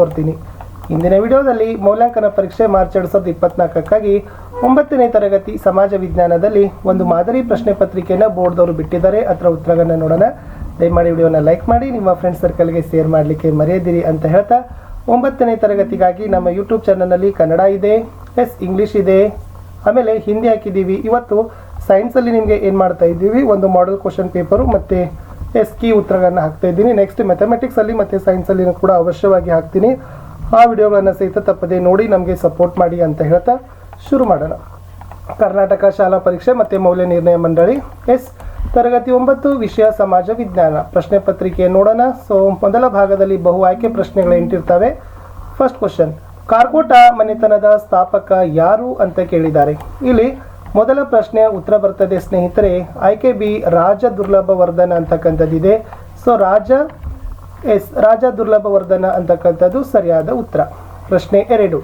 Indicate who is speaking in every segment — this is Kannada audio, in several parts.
Speaker 1: ಕೊಡ್ತೀನಿ. ಇಂದಿನ ವಿಡಿಯೋದಲ್ಲಿ ಮೌಲ್ಯಾಂಕನ ಪರೀಕ್ಷೆ ಮಾರ್ಚ್ ಎರಡು ಸಾವಿರದ ಇಪ್ಪತ್ನಾಲ್ಕಕ್ಕಾಗಿ ಒಂಬತ್ತನೇ ತರಗತಿ ಸಮಾಜ ವಿಜ್ಞಾನದಲ್ಲಿ ಒಂದು ಮಾದರಿ ಪ್ರಶ್ನೆ ಪತ್ರಿಕೆಯನ್ನು ಬೋರ್ಡ್ದವರು ಬಿಟ್ಟಿದ್ದಾರೆ. ಅದರ ಉತ್ತರಗಳನ್ನು ನೋಡೋಣ. ದಯಮಾಡಿ ವಿಡಿಯೋನ ಲೈಕ್ ಮಾಡಿ, ನಿಮ್ಮ ಫ್ರೆಂಡ್ ಸರ್ಕಲ್ಗೆ ಶೇರ್ ಮಾಡಲಿಕ್ಕೆ ಮರೆಯದಿರಿ ಅಂತ ಹೇಳ್ತಾ ಒಂಬತ್ತನೇ ತರಗತಿಗಾಗಿ ನಮ್ಮ ಯೂಟ್ಯೂಬ್ ಚಾನಲ್ನಲ್ಲಿ ಕನ್ನಡ ಇದೆ, ಎಸ್ ಇಂಗ್ಲೀಷ್ ಇದೆ, ಆಮೇಲೆ ಹಿಂದಿ ಹಾಕಿದ್ದೀವಿ. ಇವತ್ತು ಸೈನ್ಸಲ್ಲಿ ನಿಮಗೆ ಏನು ಮಾಡ್ತಾ ಇದ್ದೀವಿ? ಒಂದು ಮಾಡಲ್ ಕ್ವಶನ್ ಪೇಪರು ಮತ್ತು ಎಸ್ ಕಿ ಉತ್ತರಗಳನ್ನು ಹಾಕ್ತಾ ಇದ್ದೀನಿ. ನೆಕ್ಸ್ಟ್ ಮೆಥಮೆಟಿಕ್ಸಲ್ಲಿ ಮತ್ತು ಸೈನ್ಸಲ್ಲಿ ಕೂಡ ಅವಶ್ಯವಾಗಿ ಹಾಕ್ತೀನಿ. ಆ ವಿಡಿಯೋಗಳನ್ನು ಸಹಿತ ತಪ್ಪದೆ ನೋಡಿ, ನಮಗೆ ಸಪೋರ್ಟ್ ಮಾಡಿ ಅಂತ ಹೇಳ್ತಾ ಶುರು ಮಾಡೋಣ. ಕರ್ನಾಟಕ ಶಾಲಾ ಪರೀಕ್ಷೆ ಮತ್ತು ಮೌಲ್ಯ ನಿರ್ಣಯ ಮಂಡಳಿ, ಎಸ್, ತರಗತಿ ಒಂಬತ್ತು, ವಿಷಯ, ಸಮಾಜ, ವಿಜ್ಞಾನ. ಪ್ರಶ್ನೆ ಪತ್ರಿಕೆ ನೋಡೋಣ. ಸೊ ಮೊದಲ ಭಾಗದಲ್ಲಿ ಬಹು ಆಯ್ಕೆ ಪ್ರಶ್ನೆಗಳು ಎಂಟಿರ್ತವೆ. ಫಸ್ಟ್ ಕ್ವಶನ್ ಕಾರ್ಕೋಟ ಮನೆತನದ ಸ್ಥಾಪಕ ಯಾರು ಅಂತ ಕೇಳಿದ್ದಾರೆ. ಇಲ್ಲಿ ಮೊದಲ ಪ್ರಶ್ನೆ ಉತ್ತರ ಬರ್ತದೆ, ಸ್ನೇಹಿತರೆ. ಆಯ್ಕೆ ಬಿ ರಾಜ ದುರ್ಲಭ ವರ್ಧನ ಅಂತಕ್ಕಂಥದ್ದಿದೆ. ಸೊ ರಾಜ, ಎಸ್, ರಾಜ ದುರ್ಲಭ ವರ್ಧನ ಅಂತಕ್ಕಂಥದ್ದು ಸರಿಯಾದ ಉತ್ತರ. ಪ್ರಶ್ನೆ ಎರಡು.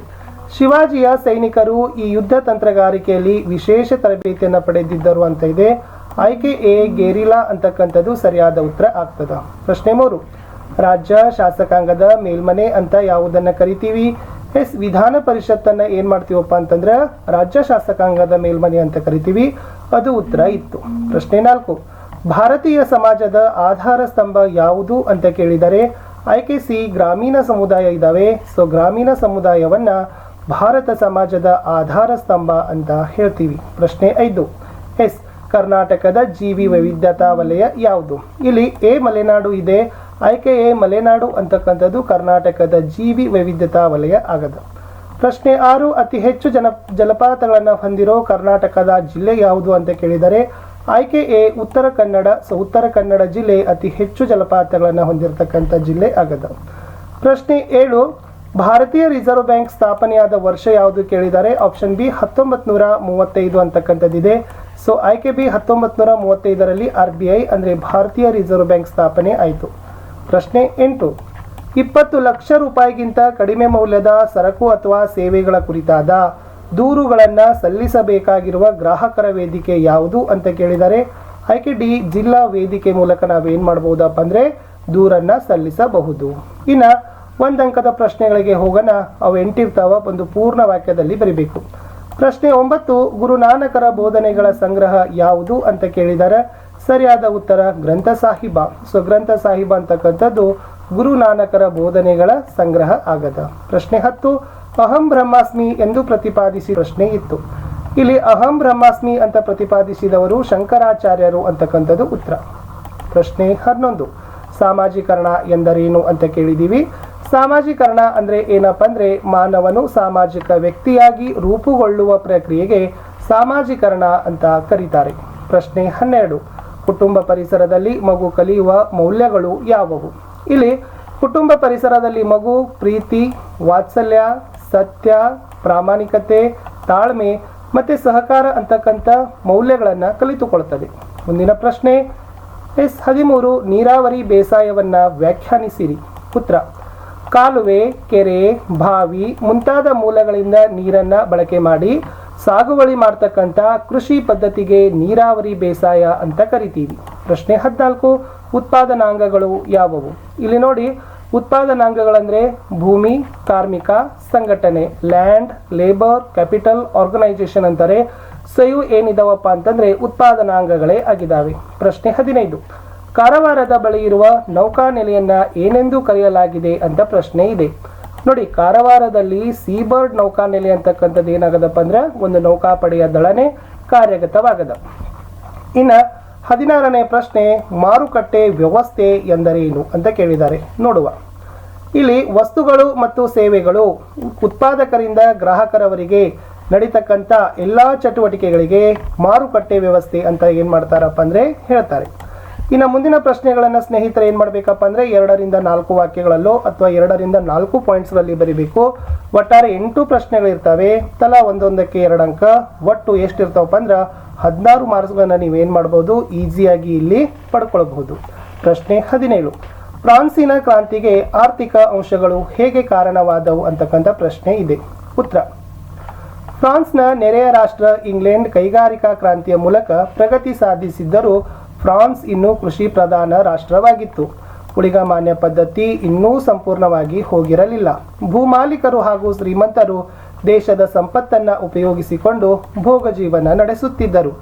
Speaker 1: ಶಿವಾಜಿಯ ಸೈನಿಕರು ಈ ಯುದ್ಧ ತಂತ್ರಗಾರಿಕೆಯಲ್ಲಿ ವಿಶೇಷ ತರಬೇತಿಯನ್ನು ಪಡೆದಿದ್ದರು ಅಂತ ಇದೆ. ಆಯ್ಕೆ ಎ, ಗೇರಿಲಾ ಅಂತಕ್ಕಂಥದ್ದು ಸರಿಯಾದ ಉತ್ತರ ಆಗ್ತದ. ಪ್ರಶ್ನೆ ಮೂರು. ರಾಜ್ಯ ಶಾಸಕಾಂಗದ ಮೇಲ್ಮನೆ ಅಂತ ಯಾವುದನ್ನ ಕರಿತೀವಿ? ಎಸ್, ವಿಧಾನ ಪರಿಷತ್ತನ್ನು ಏನು ಮಾಡ್ತೀವಪ್ಪ ಅಂತಂದ್ರೆ ರಾಜ್ಯ ಶಾಸಕಾಂಗದ ಮೇಲ್ಮನೆ ಅಂತ ಕರಿತೀವಿ, ಅದು ಉತ್ತರ ಇತ್ತು. ಪ್ರಶ್ನೆ ನಾಲ್ಕು, ಭಾರತೀಯ ಸಮಾಜದ ಆಧಾರ ಸ್ತಂಭ ಯಾವುದು ಅಂತ ಕೇಳಿದರೆ, ಆಯ್ಕೆ ಸಿ, ಗ್ರಾಮೀಣ ಸಮುದಾಯ ಇದ್ದಾವೆ ಸೊ ಗ್ರಾಮೀಣ ಸಮುದಾಯವನ್ನ ಭಾರತ ಸಮಾಜದ ಆಧಾರ ಸ್ತಂಭ ಅಂತ ಹೇಳ್ತೀವಿ. ಪ್ರಶ್ನೆ ಐದು, ಎಸ್, ಕರ್ನಾಟಕದ ಜೀವಿ ವೈವಿಧ್ಯತಾ ವಲಯ ಯಾವುದು? ಇಲ್ಲಿ ಎ ಮಲೆನಾಡು ಇದೆ ಆಯ್ಕೆ ಎ ಮಲೆನಾಡು ಅಂತಕ್ಕಂಥದ್ದು ಕರ್ನಾಟಕದ ಜೀವಿ ವೈವಿಧ್ಯತಾ ವಲಯ ಆಗದ. ಪ್ರಶ್ನೆ ಆರು, ಅತಿ ಹೆಚ್ಚು ಜನ ಜಲಪಾತಗಳನ್ನು ಹೊಂದಿರೋ ಕರ್ನಾಟಕದ ಜಿಲ್ಲೆ ಯಾವುದು ಅಂತ ಕೇಳಿದರೆ ಆಯ್ಕೆ ಎ ಉತ್ತರ ಕನ್ನಡ, ಸೊ ಉತ್ತರ ಕನ್ನಡ ಜಿಲ್ಲೆ ಅತಿ ಹೆಚ್ಚು ಜಲಪಾತಗಳನ್ನು ಹೊಂದಿರತಕ್ಕಂಥ ಜಿಲ್ಲೆ ಆಗದ. ಪ್ರಶ್ನೆ ಏಳು, ಭಾರತೀಯ ರಿಸರ್ವ್ ಬ್ಯಾಂಕ್ ಸ್ಥಾಪನೆಯಾದ ವರ್ಷ ಯಾವುದು ಕೇಳಿದರೆ, ಆಪ್ಷನ್ ಬಿ ಹತ್ತೊಂಬತ್ತು ನೂರ ಮೂವತ್ತೈದು ಅಂತಕ್ಕಂಥದ್ದಿದೆ. ಸೊ, ಆಯ್ಕೆ ಬಿ ಹತ್ತೊಂಬತ್ತು ನೂರ ಮೂವತ್ತೈದರಲ್ಲಿ ಆರ್ ಬಿ ಐ ಅಂದರೆ ಭಾರತೀಯ ರಿಸರ್ವ್ ಬ್ಯಾಂಕ್ ಸ್ಥಾಪನೆ ಆಯಿತು. ಪ್ರಶ್ನೆ ಎಂಟು. ಇಪ್ಪತ್ತು ಲಕ್ಷ ರೂಪಾಯಿಗಿಂತ ಕಡಿಮೆ ಮೌಲ್ಯದ ಸರಕು ಅಥವಾ ಸೇವೆಗಳ ಕುರಿತಾದ ದೂರುಗಳನ್ನು ಸಲ್ಲಿಸಬೇಕಾಗಿರುವ ಗ್ರಾಹಕರ ವೇದಿಕೆ ಯಾವುದು ಅಂತ ಕೇಳಿದರೆ ಆಯ್ಕೆ ಡಿ ಜಿಲ್ಲಾ ವೇದಿಕೆ ಮೂಲಕ ನಾವೇನು ಮಾಡ್ಬೋದಪ್ಪ ಅಂದರೆ ದೂರನ್ನು ಸಲ್ಲಿಸಬಹುದು. ಇನ್ನು ಒಂದು ಅಂಕದ ಪ್ರಶ್ನೆಗಳಿಗೆ ಹೋಗೋಣ. ಅವು ಎಂಟಿರ್ತಾವ, ಒಂದು ಪೂರ್ಣ ವಾಕ್ಯದಲ್ಲಿ ಬರೀಬೇಕು. ಪ್ರಶ್ನೆ ಒಂಬತ್ತು, ಗುರುನಾನಕರ ಬೋಧನೆಗಳ ಸಂಗ್ರಹ ಯಾವುದು ಅಂತ ಕೇಳಿದರೆ ಸರಿಯಾದ ಉತ್ತರ ಗ್ರಂಥ ಸಾಹಿಬ. ಸೊ, ಗ್ರಂಥ ಸಾಹಿಬ ಅಂತಕ್ಕಂಥದ್ದು ಗುರುನಾನಕರ ಬೋಧನೆಗಳ ಸಂಗ್ರಹ ಆಗದ. ಪ್ರಶ್ನೆ ಹತ್ತು, ಅಹಂ ಬ್ರಹ್ಮಾಸ್ಮಿ ಎಂದು ಪ್ರತಿಪಾದಿಸಿ ಪ್ರಶ್ನೆ ಇತ್ತು. ಇಲ್ಲಿ ಅಹಂ ಬ್ರಹ್ಮಾಸ್ಮಿ ಅಂತ ಪ್ರತಿಪಾದಿಸಿದವರು ಶಂಕರಾಚಾರ್ಯರು ಅಂತಕ್ಕಂಥದ್ದು ಉತ್ತರ. ಪ್ರಶ್ನೆ ಹನ್ನೊಂದು, ಸಾಮಾಜೀಕರಣ ಎಂದರೇನು ಅಂತ ಕೇಳಿದ್ದೀವಿ. ಸಾಮಾಜೀಕರಣ ಅಂದ್ರೆ ಏನಪ್ಪ ಅಂದರೆ ಮಾನವನು ಸಾಮಾಜಿಕ ವ್ಯಕ್ತಿಯಾಗಿ ರೂಪುಗೊಳ್ಳುವ ಪ್ರಕ್ರಿಯೆಗೆ ಸಾಮಾಜೀಕರಣ ಅಂತ ಕರೀತಾರೆ. ಪ್ರಶ್ನೆ ಹನ್ನೆರಡು ಕುಟುಂಬ ಪರಿಸರದಲ್ಲಿ ಮಗು ಕಲಿಯುವ ಮೌಲ್ಯಗಳು ಯಾವುವು? ಇಲ್ಲಿ ಕುಟುಂಬ ಪರಿಸರದಲ್ಲಿ ಮಗು ಪ್ರೀತಿ, ವಾತ್ಸಲ್ಯ, ಸತ್ಯ, ಪ್ರಾಮಾಣಿಕತೆ, ತಾಳ್ಮೆ ಮತ್ತು ಸಹಕಾರ ಅಂತಕ್ಕಂಥ ಮೌಲ್ಯಗಳನ್ನು ಕಲಿತುಕೊಳ್ತದೆ. ಮುಂದಿನ ಪ್ರಶ್ನೆ, ಎಸ್ ಹದಿಮೂರು ನೀರಾವರಿ ಬೇಸಾಯವನ್ನು ವ್ಯಾಖ್ಯಾನಿಸಿರಿ. ಪುತ್ರ ಕಾಲುವೆ, ಕೆರೆ, ಬಾವಿ ಮುಂತಾದ ಮೂಲಗಳಿಂದ ನೀರನ್ನು ಬಳಕೆ ಮಾಡಿ ಸಾಗುವಳಿ ಮಾಡ್ತಕ್ಕಂಥ ಕೃಷಿ ಪದ್ಧತಿಗೆ ನೀರಾವರಿ ಬೇಸಾಯ ಅಂತ ಕರಿತೀವಿ. ಪ್ರಶ್ನೆ ಹದಿನಾಲ್ಕು, ಉತ್ಪಾದನಾಂಗಗಳು ಯಾವುವು? ಇಲ್ಲಿ ನೋಡಿ, ಉತ್ಪಾದನಾಂಗಗಳಂದರೆ ಭೂಮಿ, ಕಾರ್ಮಿಕ, ಸಂಘಟನೆ, ಲ್ಯಾಂಡ್, ಲೇಬರ್, ಕ್ಯಾಪಿಟಲ್ ಆರ್ಗನೈಸೇಷನ್ ಅಂತಾರೆ. ಸೊ ಇವು ಏನಿದಾವಪ್ಪ ಅಂತಂದ್ರೆ ಉತ್ಪಾದನಾಂಗಗಳೇ ಆಗಿದ್ದಾವೆ ಪ್ರಶ್ನೆ ಹದಿನೈದು, ಕಾರವಾರದ ಬಳಿ ಇರುವ ನೌಕಾನೆಲೆಯನ್ನ ಏನೆಂದು ಕರೆಯಲಾಗಿದೆ ಅಂತ ಪ್ರಶ್ನೆ ಇದೆ. ನೋಡಿ, ಕಾರವಾರದಲ್ಲಿ ಸೀಬರ್ಡ್ ನೌಕಾನೆಲೆ ಅಂತಕ್ಕಂಥದ್ದು ಏನಾಗದಪ್ಪ ಅಂದ್ರೆ ಒಂದು ನೌಕಾಪಡೆಯ ದಳನೆ ಕಾರ್ಯಗತವಾಗದ. ಇನ್ನ ಹದಿನಾರನೇ ಪ್ರಶ್ನೆ, ಮಾರುಕಟ್ಟೆ ವ್ಯವಸ್ಥೆ ಎಂದರೇನು ಅಂತ ಕೇಳಿದ್ದಾರೆ. ನೋಡುವ. ಇಲ್ಲಿ ವಸ್ತುಗಳು ಮತ್ತು ಸೇವೆಗಳು ಉತ್ಪಾದಕರಿಂದ ಗ್ರಾಹಕರವರಿಗೆ ನಡೀತಕ್ಕಂಥ ಎಲ್ಲ ಚಟುವಟಿಕೆಗಳಿಗೆ ಮಾರುಕಟ್ಟೆ ವ್ಯವಸ್ಥೆ ಅಂತ ಏನು ಮಾಡ್ತಾರಪ್ಪ ಅಂದರೆ ಹೇಳ್ತಾರೆ. ಇನ್ನು ಮುಂದಿನ ಪ್ರಶ್ನೆಗಳನ್ನು ಸ್ನೇಹಿತರೆ ಏನು ಮಾಡಬೇಕಪ್ಪ ಅಂದರೆ ಎರಡರಿಂದ ನಾಲ್ಕು ವಾಕ್ಯಗಳಲ್ಲೋ ಅಥವಾ ಎರಡರಿಂದ ನಾಲ್ಕು ಪಾಯಿಂಟ್ಸ್ಗಳಲ್ಲಿ ಬರೀಬೇಕು. ಒಟ್ಟಾರೆ ಎಂಟು ಪ್ರಶ್ನೆಗಳಿರ್ತವೆ ತಲಾ ಒಂದೊಂದಕ್ಕೆ ಎರಡು ಅಂಕ. ಒಟ್ಟು ಎಷ್ಟಿರ್ತಾವಪ್ಪ ಅಂದ್ರೆ ಹದಿನಾರು ಮಾರ್ಕ್ಸ್ಗಳನ್ನು ನೀವೇನು ಮಾಡ್ಬೋದು? ಈಸಿಯಾಗಿ ಇಲ್ಲಿ ಪಡ್ಕೊಳ್ಬಹುದು. ಪ್ರಶ್ನೆ ಹದಿನೇಳು. ಫ್ರಾನ್ಸಿನ ಕ್ರಾಂತಿಗೆ ಆರ್ಥಿಕ ಅಂಶಗಳು ಹೇಗೆ ಕಾರಣವಾದವು ಅಂತಕ್ಕಂಥ ಪ್ರಶ್ನೆ ಇದೆ. ಉತ್ತರ. ಫ್ರಾನ್ಸ್ನ ನೆರೆಯ ರಾಷ್ಟ್ರ ಇಂಗ್ಲೆಂಡ್ ಕೈಗಾರಿಕಾ ಕ್ರಾಂತಿಯ ಮೂಲಕ ಪ್ರಗತಿ ಸಾಧಿಸಿದ್ದರೂ ಫ್ರಾನ್ಸ್ ಇನ್ನೂ ಕೃಷಿ ಪ್ರಧಾನ ರಾಷ್ಟ್ರವಾಗಿತ್ತು. ಉಳಿಗಮಾನ್ಯ ಪದ್ಧತಿ ಇನ್ನೂ ಸಂಪೂರ್ಣವಾಗಿ ಹೋಗಿರಲಿಲ್ಲ. ಭೂಮಾಲೀಕರು ಹಾಗೂ ಶ್ರೀಮಂತರು ದೇಶದ ಸಂಪತ್ತನ್ನ ಉಪಯೋಗಿಸಿಕೊಂಡು ಭೋಗ ಜೀವನ ನಡೆಸುತ್ತಿದ್ದರು.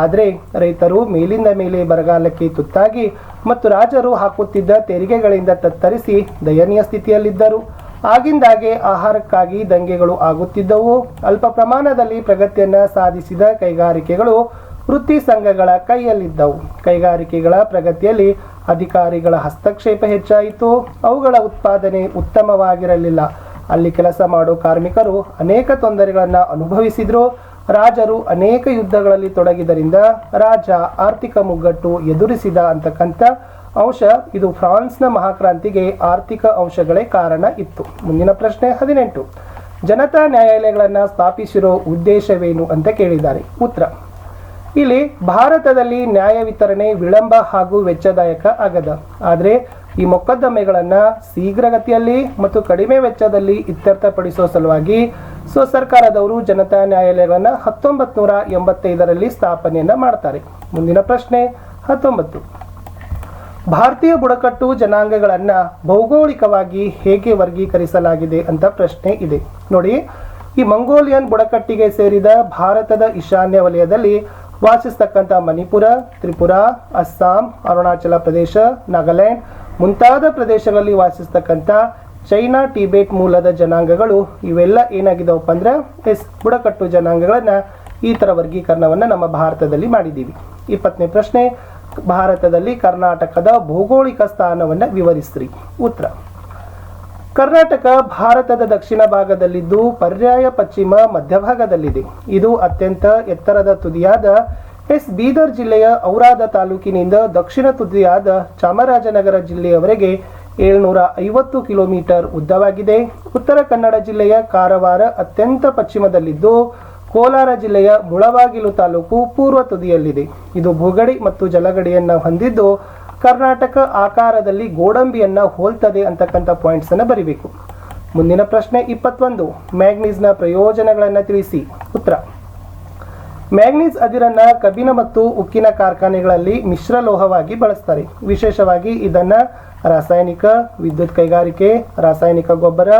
Speaker 1: ಆದರೆ ರೈತರು ಮೇಲಿಂದ ಮೇಲೆ ಬರಗಾಲಕ್ಕೆ ತುತ್ತಾಗಿ ಮತ್ತು ರಾಜರು ಹಾಕುತ್ತಿದ್ದ ತೆರಿಗೆಗಳಿಂದ ತತ್ತರಿಸಿ ದಯನೀಯ ಸ್ಥಿತಿಯಲ್ಲಿದ್ದರು. ಆಗಿಂದಾಗೆ ಆಹಾರಕ್ಕಾಗಿ ದಂಗೆಗಳು ಆಗುತ್ತಿದ್ದವು. ಅಲ್ಪ ಪ್ರಮಾಣದಲ್ಲಿ ಪ್ರಗತಿಯನ್ನ ಸಾಧಿಸಿದ ಕೈಗಾರಿಕೆಗಳು ವೃತ್ತಿ ಸಂಘಗಳ ಕೈಯಲ್ಲಿದ್ದವು. ಕೈಗಾರಿಕೆಗಳ ಪ್ರಗತಿಯಲ್ಲಿ ಅಧಿಕಾರಿಗಳ ಹಸ್ತಕ್ಷೇಪ ಹೆಚ್ಚಾಯಿತು. ಅವುಗಳ ಉತ್ಪಾದನೆ ಉತ್ತಮವಾಗಿರಲಿಲ್ಲ. ಅಲ್ಲಿ ಕೆಲಸ ಮಾಡೋ ಕಾರ್ಮಿಕರು ಅನೇಕ ತೊಂದರೆಗಳನ್ನು ಅನುಭವಿಸಿದ್ರು. ರಾಜರು ಅನೇಕ ಯುದ್ಧಗಳಲ್ಲಿ ತೊಡಗಿದರಿಂದ ರಾಜ ಆರ್ಥಿಕ ಮುಗ್ಗಟ್ಟು ಎದುರಿಸಿದ ಅಂತಕ್ಕಂಥ ಅಂಶ ಇದು ಫ್ರಾನ್ಸ್ನ ಮಹಾಕ್ರಾಂತಿಗೆ ಆರ್ಥಿಕ ಅಂಶಗಳೇ ಕಾರಣ ಇತ್ತು. ಮುಂದಿನ ಪ್ರಶ್ನೆ ಹದಿನೆಂಟು. ಜನತಾ ನ್ಯಾಯಾಲಯಗಳನ್ನು ಸ್ಥಾಪಿಸಿರೋ ಉದ್ದೇಶವೇನು ಅಂತ ಕೇಳಿದ್ದಾರೆ. ಉತ್ತರ. ಇಲ್ಲಿ ಭಾರತದಲ್ಲಿ ನ್ಯಾಯ ವಿತರಣೆ ವಿಳಂಬ ಹಾಗೂ ವೆಚ್ಚದಾಯಕ ಆಗದ. ಆದರೆ ಈ ಮೊಕದ್ದಮೆಗಳನ್ನು ಶೀಘ್ರಗತಿಯಲ್ಲಿ ಮತ್ತು ಕಡಿಮೆ ವೆಚ್ಚದಲ್ಲಿ ಇತ್ಯರ್ಥಪಡಿಸುವ ಸಲುವಾಗಿ ಸೊ ಸರ್ಕಾರದವರು ಜನತಾ ನ್ಯಾಯಾಲಯಗಳನ್ನು ಹತ್ತೊಂಬತ್ತು ನೂರ ಎಂಬತ್ತೈದರಲ್ಲಿ ಸ್ಥಾಪನೆಯನ್ನ ಮಾಡ್ತಾರೆ. ಮುಂದಿನ ಪ್ರಶ್ನೆ ಹತ್ತೊಂಬತ್ತು. ಭಾರತೀಯ ಬುಡಕಟ್ಟು ಜನಾಂಗಗಳನ್ನ ಭೌಗೋಳಿಕವಾಗಿ ಹೇಗೆ ವರ್ಗೀಕರಿಸಲಾಗಿದೆ ಅಂತ ಪ್ರಶ್ನೆ ಇದೆ. ನೋಡಿ, ಈ ಮಂಗೋಲಿಯನ್ ಬುಡಕಟ್ಟಿಗೆ ಸೇರಿದ ಭಾರತದ ಈಶಾನ್ಯ ವಲಯದಲ್ಲಿ ವಾಸಿಸ್ತಕ್ಕಂಥ ಮಣಿಪುರ, ತ್ರಿಪುರ, ಅಸ್ಸಾಂ, ಅರುಣಾಚಲ ಪ್ರದೇಶ, ನಾಗಾಲ್ಯಾಂಡ್ ಮುಂತಾದ ಪ್ರದೇಶಗಳಲ್ಲಿ ವಾಸಿಸ್ತಕ್ಕಂಥ ಚೈನಾ, ಟಿಬೇಟ್ ಮೂಲದ ಜನಾಂಗಗಳು ಇವೆಲ್ಲ ಏನಾಗಿದ್ದಾವಪ್ಪ ಅಂದ್ರೆ ಎಸ್, ಬುಡಕಟ್ಟು ಜನಾಂಗಗಳನ್ನ ಈ ಥರ ವರ್ಗೀಕರಣವನ್ನು ನಮ್ಮ ಭಾರತದಲ್ಲಿ ಮಾಡಿದ್ದೀವಿ ಇಪ್ಪತ್ತನೇ ಪ್ರಶ್ನೆ, ಭಾರತದಲ್ಲಿ ಕರ್ನಾಟಕದ ಭೌಗೋಳಿಕ ಸ್ಥಾನವನ್ನು ವಿವರಿಸ್ರಿ. ಉತ್ತರ. ಕರ್ನಾಟಕ, ಭಾರತದ ದಕ್ಷಿಣ ಭಾಗದಲ್ಲಿದ್ದು ಪರ್ಯಾಯ ಪಶ್ಚಿಮ ಮಧ್ಯಭಾಗದಲ್ಲಿದೆ. ಇದು ಅತ್ಯಂತ ಎತ್ತರದ ತುದಿಯಾದ ಎಸ್. ಬೀದರ್ ಜಿಲ್ಲೆಯ ಔರಾದ ತಾಲೂಕಿನಿಂದ ದಕ್ಷಿಣ ತುದಿಯಾದ ಚಾಮರಾಜನಗರ ಜಿಲ್ಲೆಯವರೆಗೆ ಏಳ್ನೂರ ಐವತ್ತು ಕಿಲೋಮೀಟರ್ ಉದ್ದವಾಗಿದೆ. ಉತ್ತರ ಕನ್ನಡ ಜಿಲ್ಲೆಯ ಕಾರವಾರ ಅತ್ಯಂತ ಪಶ್ಚಿಮದಲ್ಲಿದ್ದು ಕೋಲಾರ ಜಿಲ್ಲೆಯ ಮುಳಬಾಗಿಲು ತಾಲೂಕು ಪೂರ್ವ ತುದಿಯಲ್ಲಿದೆ. ಇದು ಭೂಗಡಿ ಮತ್ತು ಜಲಗಡಿಯನ್ನು ಹೊಂದಿದ್ದು ಕರ್ನಾಟಕ ಆಕಾರದಲ್ಲಿ ಗೋಡಂಬಿಯನ್ನು ಹೋಲ್ತದೆ ಅಂತಕ್ಕಂಥ ಪಾಯಿಂಟ್ಸ್ ಅನ್ನ ಬರಿಬೇಕು. ಮುಂದಿನ ಪ್ರಶ್ನೆ ಇಪ್ಪತ್ತೊಂದು. ಮ್ಯಾಗ್ನೀಸ್ನ ಪ್ರಯೋಜನಗಳನ್ನು ತಿಳಿಸಿ. ಉತ್ತರ. ಮ್ಯಾಗ್ನೀಸ್ ಅದಿರನ್ನ ಕಬ್ಬಿನ ಮತ್ತು ಉಕ್ಕಿನ ಕಾರ್ಖಾನೆಗಳಲ್ಲಿ ಮಿಶ್ರಲೋಹವಾಗಿ ಬಳಸ್ತಾರೆ. ವಿಶೇಷವಾಗಿ ಇದನ್ನು ರಾಸಾಯನಿಕ ವಿದ್ಯುತ್ ಕೈಗಾರಿಕೆ, ರಾಸಾಯನಿಕ ಗೊಬ್ಬರ,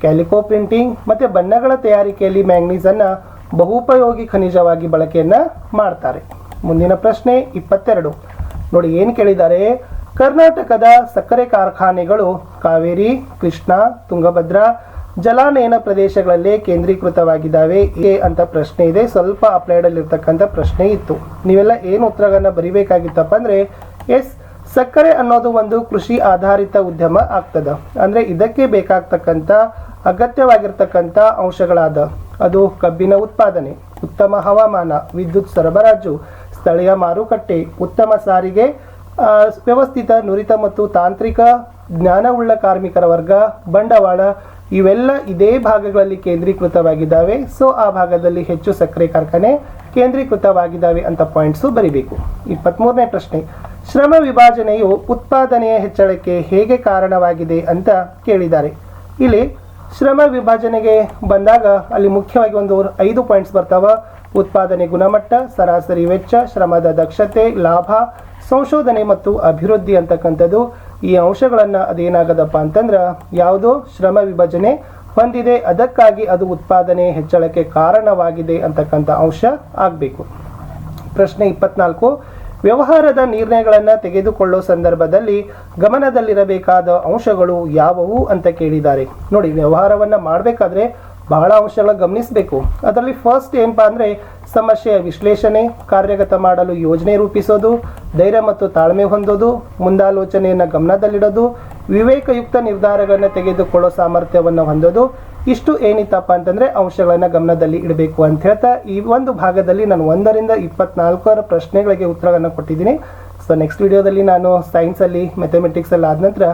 Speaker 1: ಕ್ಯಾಲಿಕೋ ಪ್ರಿಂಟಿಂಗ್ ಮತ್ತೆ ಬಣ್ಣಗಳ ತಯಾರಿಕೆಯಲ್ಲಿ ಮ್ಯಾಗ್ನೀಸನ್ನು ಬಹುಪಯೋಗಿ ಖನಿಜವಾಗಿ ಬಳಕೆಯನ್ನ ಮಾಡ್ತಾರೆ. ಮುಂದಿನ ಪ್ರಶ್ನೆ ಇಪ್ಪತ್ತೆರಡು. ನೋಡಿ ಏನು ಕೇಳಿದ್ದಾರೆ? ಕರ್ನಾಟಕದ ಸಕ್ಕರೆ ಕಾರ್ಖಾನೆಗಳು ಕಾವೇರಿ, ಕೃಷ್ಣ, ತುಂಗಭದ್ರಾ, ಜಲಾನಯನ ಪ್ರದೇಶಗಳಲ್ಲೇ ಕೇಂದ್ರೀಕೃತವಾಗಿದ್ದಾವೆ. ಏ ಅಂತ ಪ್ರಶ್ನೆ ಇದೆ. ಸ್ವಲ್ಪ ಅಪ್ಲೈಡ್ ಅಲ್ಲಿ ಇರ್ತಕ್ಕಂಥ ಪ್ರಶ್ನೆ ಇತ್ತು. ನೀವೆಲ್ಲ ಏನು ಉತ್ತರಗಳನ್ನು ಬರಿಬೇಕಾಗಿತ್ತಪ್ಪ ಅಂದ್ರೆ, ಎಸ್, ಸಕ್ಕರೆ ಅನ್ನೋದು ಒಂದು ಕೃಷಿ ಆಧಾರಿತ ಉದ್ಯಮ ಆಗ್ತದ. ಅಂದ್ರೆ ಇದಕ್ಕೆ ಬೇಕಾಗ್ತಕ್ಕಂಥ ಅಗತ್ಯವಾಗಿರ್ತಕ್ಕಂಥ ಅಂಶಗಳಾದ ಅದು ಕಬ್ಬಿನ ಉತ್ಪಾದನೆ, ಉತ್ತಮ ಹವಾಮಾನ, ವಿದ್ಯುತ್ ಸರಬರಾಜು ಸ್ಥಳೀಯ ಮಾರುಕಟ್ಟೆ ಉತ್ತಮ ಸಾರಿಗೆ ವ್ಯವಸ್ಥಿತ ನುರಿತ ಮತ್ತು ತಾಂತ್ರಿಕ ಜ್ಞಾನವುಳ್ಳ ಕಾರ್ಮಿಕರ ವರ್ಗ, ಬಂಡವಾಳ ಇವೆಲ್ಲ ಇದೇ ಭಾಗಗಳಲ್ಲಿ ಕೇಂದ್ರೀಕೃತವಾಗಿದ್ದಾವೆ. ಸೊ, ಆ ಭಾಗದಲ್ಲಿ ಹೆಚ್ಚು ಸಕ್ಕರೆ ಕಾರ್ಖಾನೆ ಕೇಂದ್ರೀಕೃತವಾಗಿದ್ದಾವೆ ಅಂತ ಪಾಯಿಂಟ್ಸು ಬರಿಬೇಕು. ಇಪ್ಪತ್ತ್ಮೂರನೇ ಪ್ರಶ್ನೆ, ಶ್ರಮ ವಿಭಜನೆಯು ಉತ್ಪಾದನೆಯ ಹೆಚ್ಚಳಕ್ಕೆ ಹೇಗೆ ಕಾರಣವಾಗಿದೆ ಅಂತ ಕೇಳಿದ್ದಾರೆ. ಇಲ್ಲಿ ಶ್ರಮ ವಿಭಜನೆಗೆ ಬಂದಾಗ ಅಲ್ಲಿ ಮುಖ್ಯವಾಗಿ ಒಂದು ಐದು ಪಾಯಿಂಟ್ಸ್ ಬರ್ತಾವ. ಉತ್ಪಾದನೆ ಗುಣಮಟ್ಟ, ಸರಾಸರಿ ವೆಚ್ಚ, ಶ್ರಮದ ದಕ್ಷತೆ, ಲಾಭ, ಸಂಶೋಧನೆ ಮತ್ತು ಅಭಿವೃದ್ಧಿ ಅಂತಕ್ಕಂಥದ್ದು ಈ ಅಂಶಗಳನ್ನು ಅದೇನಾಗದಪ್ಪ ಅಂತಂದ್ರೆ ಯಾವುದೋ ಶ್ರಮ ವಿಭಜನೆ ಹೊಂದಿದೆ, ಅದಕ್ಕಾಗಿ ಅದು ಉತ್ಪಾದನೆ ಹೆಚ್ಚಳಕ್ಕೆ ಕಾರಣವಾಗಿದೆ ಅಂತಕ್ಕಂಥ ಅಂಶ ಆಗಬೇಕು. ಪ್ರಶ್ನೆ ಇಪ್ಪತ್ನಾಲ್ಕು, ವ್ಯವಹಾರದ ನಿರ್ಣಯಗಳನ್ನು ತೆಗೆದುಕೊಳ್ಳೋ ಸಂದರ್ಭದಲ್ಲಿ ಗಮನದಲ್ಲಿರಬೇಕಾದ ಅಂಶಗಳು ಯಾವುವು ಅಂತ ಕೇಳಿದ್ದಾರೆ. ನೋಡಿ, ವ್ಯವಹಾರವನ್ನು ಮಾಡಬೇಕಾದ್ರೆ ಬಹಳ ಅಂಶಗಳ ಗಮನಿಸಬೇಕು. ಅದರಲ್ಲಿ ಫಸ್ಟ್ ಏನಪ್ಪ ಅಂದರೆ ಸಮಸ್ಯೆಯ ವಿಶ್ಲೇಷಣೆ, ಕಾರ್ಯಗತ ಮಾಡಲು ಯೋಜನೆ ರೂಪಿಸೋದು, ಧೈರ್ಯ ಮತ್ತು ತಾಳ್ಮೆ ಹೊಂದೋದು, ಮುಂದಾಲೋಚನೆಯನ್ನು ಗಮನದಲ್ಲಿಡೋದು, ವಿವೇಕಯುಕ್ತ ನಿರ್ಧಾರಗಳನ್ನು ತೆಗೆದುಕೊಳ್ಳೋ ಸಾಮರ್ಥ್ಯವನ್ನು ಹೊಂದೋದು, ಇಷ್ಟು ಏನಿತ್ತಪ್ಪ ಅಂತಂದರೆ ಅಂಶಗಳನ್ನು ಗಮನದಲ್ಲಿ ಇಡಬೇಕು ಅಂತ ಹೇಳ್ತಾ ಈ ಒಂದು ಭಾಗದಲ್ಲಿ ನಾನು ಒಂದರಿಂದ ಇಪ್ಪತ್ನಾಲ್ಕರ ಪ್ರಶ್ನೆಗಳಿಗೆ ಉತ್ತರವನ್ನು ಕೊಟ್ಟಿದ್ದೀನಿ. ಸೊ ನೆಕ್ಸ್ಟ್ ವಿಡಿಯೋದಲ್ಲಿ ನಾನು ಸೈನ್ಸಲ್ಲಿ ಮೆಥಮೆಟಿಕ್ಸಲ್ಲಿ ಆದ ನಂತರ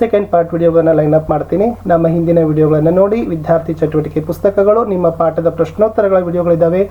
Speaker 1: ಸೆಕೆಂಡ್ ಪಾರ್ಟ್ ವಿಡಿಯೋಗಳನ್ನು ಲೈನ್ ಅಪ್ ಮಾಡ್ತೀನಿ. ನಮ್ಮ ಹಿಂದಿನ ವಿಡಿಯೋಗಳನ್ನು ನೋಡಿ, ವಿದ್ಯಾರ್ಥಿ ಚಟುವಟಿಕೆ ಪುಸ್ತಕಗಳು, ನಿಮ್ಮ ಪಾಠದ ಪ್ರಶ್ನೋತ್ತರಗಳ ವಿಡಿಯೋಗಳಿದ್ದಾವೆ